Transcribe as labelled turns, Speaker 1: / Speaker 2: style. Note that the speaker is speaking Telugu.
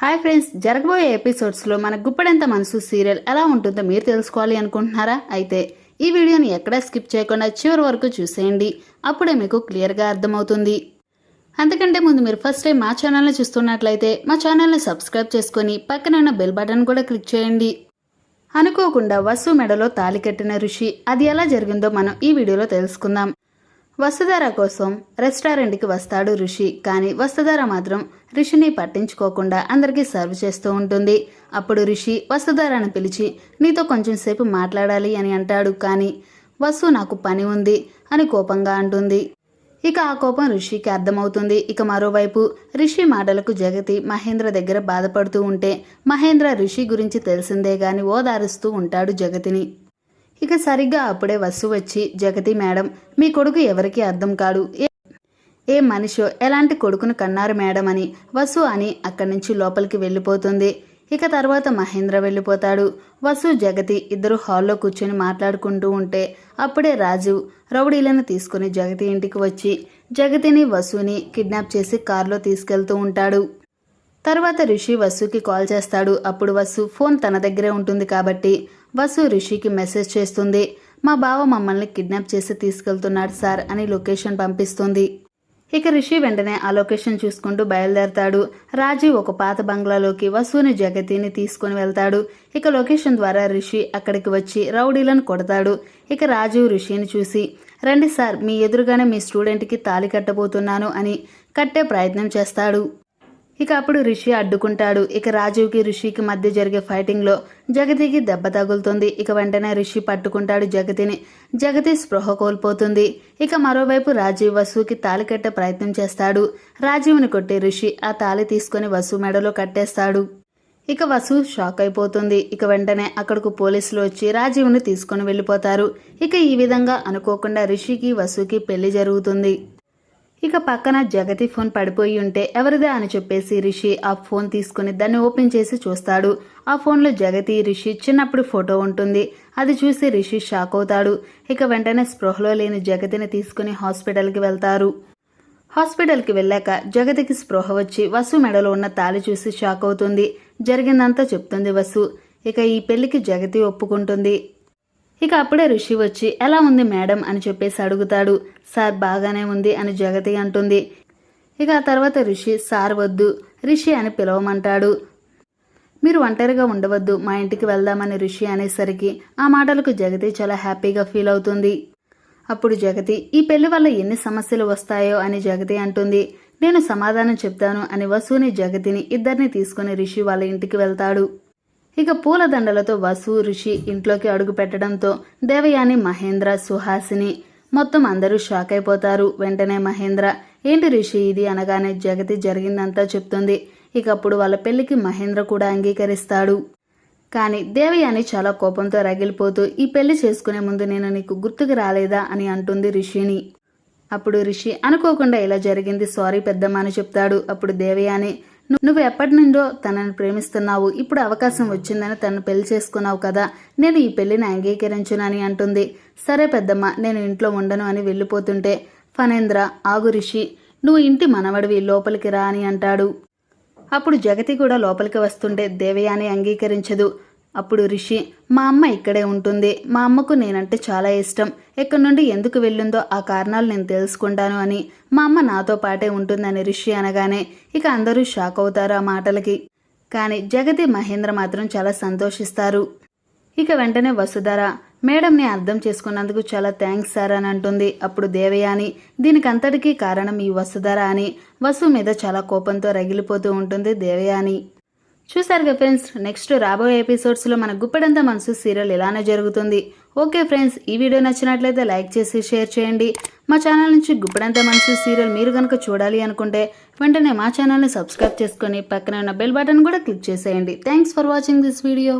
Speaker 1: హాయ్ ఫ్రెండ్స్ జరగబోయే ఎపిసోడ్స్లో మన గుప్పడంత మనసు సీరియల్ ఎలా ఉంటుందో మీరు తెలుసుకోవాలి అనుకుంటున్నారా? అయితే ఈ వీడియోని ఎక్కడా స్కిప్ చేయకుండా చివరి వరకు చూసేయండి. అప్పుడే మీకు క్లియర్గా అర్థమవుతుంది. అంతకంటే ముందు మీరు ఫస్ట్ టైం మా ఛానల్ని చూస్తున్నట్లయితే మా ఛానల్ని సబ్స్క్రైబ్ చేసుకొని పక్కన ఉన్న బెల్ బటన్ కూడా క్లిక్ చేయండి. అనుకోకుండా వసు మెడలో తాలి కట్టిన ఋషి అది ఎలా జరిగిందో మనం ఈ వీడియోలో తెలుసుకుందాం. వసుధార కోసం రెస్టారెంట్కి వస్తాడు ఋషి. కానీ వసుధార మాత్రం ఋషిని పట్టించుకోకుండా అందరికీ సర్వ్ చేస్తూ ఉంటుంది. అప్పుడు ఋషి వసుధారను పిలిచి నీతో కొంచెం సేపు మాట్లాడాలి అని అంటాడు. కానీ వసు నాకు పని ఉంది అని కోపంగా అంటుంది. ఇక ఆ కోపం ఋషికి అర్థమవుతుంది. ఇక మరోవైపు ఋషి మాటలకు జగతి మహేంద్ర దగ్గర బాధపడుతూ ఉంటే మహేంద్ర ఋషి గురించి తెలిసిందే గాని ఓదారుస్తూ ఉంటాడు జగతిని. ఇక సరిగ్గా అప్పుడే వసు వచ్చి జగతి మేడం మీ కొడుకు ఎవరికీ అర్థం కాడు. ఏ ఏ మనిషో ఎలాంటి కొడుకును కన్నారు మేడం అని వసు అని అక్కడి నుంచి లోపలికి వెళ్ళిపోతుంది. ఇక తర్వాత మహేంద్ర వెళ్ళిపోతాడు. వసు జగతి ఇద్దరు హాల్లో కూర్చొని మాట్లాడుకుంటూ ఉంటే అప్పుడే రాజు రౌడీలను తీసుకుని జగతి ఇంటికి వచ్చి జగతిని వసుని కిడ్నాప్ చేసి కారులో తీసుకెళ్తూ ఉంటాడు. తర్వాత రిషి వసుకి కాల్ చేస్తాడు. అప్పుడు వసు ఫోన్ తన దగ్గరే ఉంటుంది కాబట్టి వసు రిషికి మెసేజ్ చేస్తుంది. మా బావ మమ్మల్ని కిడ్నాప్ చేసి తీసుకెళ్తున్నాడు సార్ అని లొకేషన్ పంపిస్తుంది. ఇక రిషి వెంటనే ఆ లొకేషన్ చూసుకుంటూ బయలుదేరతాడు. రాజీవ్ ఒక పాత బంగ్లాలోకి వసూని జగతిని తీసుకుని వెళ్తాడు. ఇక లొకేషన్ ద్వారా రిషి అక్కడికి వచ్చి రౌడీలను కొడతాడు. ఇక రాజీవ్ రిషిని చూసి రండి సార్ మీ ఎదురుగానే మీ స్టూడెంట్కి తాళి కట్టబోతున్నాను అని కట్టే ప్రయత్నం చేస్తాడు. ఇక అప్పుడు రిషి అడ్డుకుంటాడు. ఇక రాజీవ్కి రిషికి మధ్య జరిగే ఫైటింగ్లో జగతికి దెబ్బ తగులుతుంది. ఇక వెంటనే రిషి పట్టుకుంటాడు జగతిని. జగతి స్పృహ కోల్పోతుంది. ఇక మరోవైపు రాజీవ్ వసుకి తాళి కట్టే ప్రయత్నం చేస్తాడు. రాజీవ్ని కొట్టి రిషి ఆ తాళి తీసుకొని వసు మెడలో కట్టేస్తాడు. ఇక వసు షాక్ అయిపోతుంది. ఇక వెంటనే అక్కడకు పోలీసులు వచ్చి రాజీవ్ని తీసుకొని వెళ్ళిపోతారు. ఇక ఈ విధంగా అనుకోకుండా రిషికి వసుకి పెళ్ళి జరుగుతుంది. ఇక పక్కన జగతి ఫోన్ పడిపోయి ఉంటే ఎవరిదే అని చెప్పేసి రిషి ఆ ఫోన్ తీసుకుని దాన్ని ఓపెన్ చేసి చూస్తాడు. ఆ ఫోన్లో జగతి రిషి చిన్నప్పుడు ఫోటో ఉంటుంది. అది చూసి రిషి షాక్ అవుతాడు. ఇక వెంటనే స్పృహలో లేని జగతిని తీసుకుని హాస్పిటల్కి వెళ్తారు. హాస్పిటల్కి వెళ్ళాక జగతికి స్పృహ వచ్చి వసు మెడలో ఉన్న తాళి చూసి షాక్ అవుతుంది. జరిగిందంతా చెప్తుంది వసు. ఇక ఈ పెళ్ళికి జగతి ఒప్పుకుంటుంది. ఇక అప్పుడే ఋషి వచ్చి ఎలా ఉంది మేడం? అని చెప్పేసి అడుగుతాడు. సార్ బాగానే ఉంది అని జగతి అంటుంది. ఇక ఆ తర్వాత ఋషి సార్ వద్దు రిషి అని పిలవమంటాడు. మీరు ఒంటరిగా ఉండవద్దు మా ఇంటికి వెళ్దామని ఋషి అనేసరికి ఆ మాటలకు జగతి చాలా హ్యాపీగా ఫీల్ అవుతుంది. అప్పుడు జగతి ఈ పెళ్ళి వల్ల ఎన్ని సమస్యలు వస్తాయో అని జగతి అంటుంది. నేను సమాధానం చెప్తాను అని వసుని జగతిని ఇద్దరిని తీసుకుని రిషి వాళ్ళ ఇంటికి వెళ్తాడు. ఇక పూలదండలతో వసు ఋషి ఇంట్లోకి అడుగు పెట్టడంతో దేవయాని మహేంద్ర సుహాసిని మొత్తం అందరూ షాక్ అయిపోతారు. వెంటనే మహేంద్ర ఏంటి ఋషి ఇది అనగానే జగతి జరిగిందంతా చెప్తుంది. ఇక అప్పుడు వాళ్ళ పెళ్ళికి మహేంద్ర కూడా అంగీకరిస్తాడు. కానీ దేవయాని చాలా కోపంతో రగిలిపోతూ ఈ పెళ్ళి చేసుకునే ముందు నేను నీకు గుర్తుకు రాలేదా? అని అంటుంది ఋషిని. అప్పుడు ఋషి అనుకోకుండా ఇలా జరిగింది. సారీ పెద్దమ్మ అని చెప్తాడు. అప్పుడు దేవయాని నువ్వు ఎప్పటి నుండో తనని ప్రేమిస్తున్నావు. ఇప్పుడు అవకాశం వచ్చిందని తను పెళ్ళి చేసుకున్నావు కదా. నేను ఈ పెళ్ళిని అంగీకరించునని అంటుంది. సరే పెద్దమ్మ నేను ఇంట్లో ఉండను అని వెళ్ళిపోతుంటే ఫణేంద్ర ఆగు రిషి నువ్వు ఇంటి మనవడివి లోపలికి రా అని అంటాడు. అప్పుడు జగతి కూడా లోపలికి వస్తుంటే దేవయాని అంగీకరించదు. అప్పుడు రిషి మా అమ్మ ఇక్కడే ఉంటుంది. మా అమ్మకు నేనంటే చాలా ఇష్టం. ఎక్కడి నుండి ఎందుకు వెళ్ళిందో ఆ కారణాలు నేను తెలుసుకుంటాను అని మా అమ్మ నాతో పాటే ఉంటుందని రిషి అనగానే ఇక అందరూ షాక్ అవుతారు ఆ మాటలకి. కానీ జగతి మహేంద్ర మాత్రం చాలా సంతోషిస్తారు. ఇక వెంటనే వసుధర మేడంని అర్థం చేసుకున్నందుకు చాలా థ్యాంక్స్ సార్ అని అంటుంది. అప్పుడు దేవయాని దీనికంతటికీ కారణం ఈ వసుధర అని వసు మీద చాలా కోపంతో రగిలిపోతూ ఉంటుంది దేవయాని. చూసారుగా ఫ్రెండ్స్ నెక్స్ట్ రాబోయే ఎపిసోడ్స్లో మన గుప్పెడంత మనసు సీరియల్ ఇలానే జరుగుతుంది. ఓకే ఫ్రెండ్స్ ఈ వీడియో నచ్చినట్లయితే లైక్ చేసి షేర్ చేయండి. మా ఛానల్ నుంచి గుప్పెడంత మనసు సీరియల్ మీరు కనుక చూడాలి అనుకుంటే వెంటనే మా ఛానల్ని సబ్స్క్రైబ్ చేసుకొని పక్కన ఉన్న బెల్ బటన్ కూడా క్లిక్ చేసేయండి. Thanks for watching this video.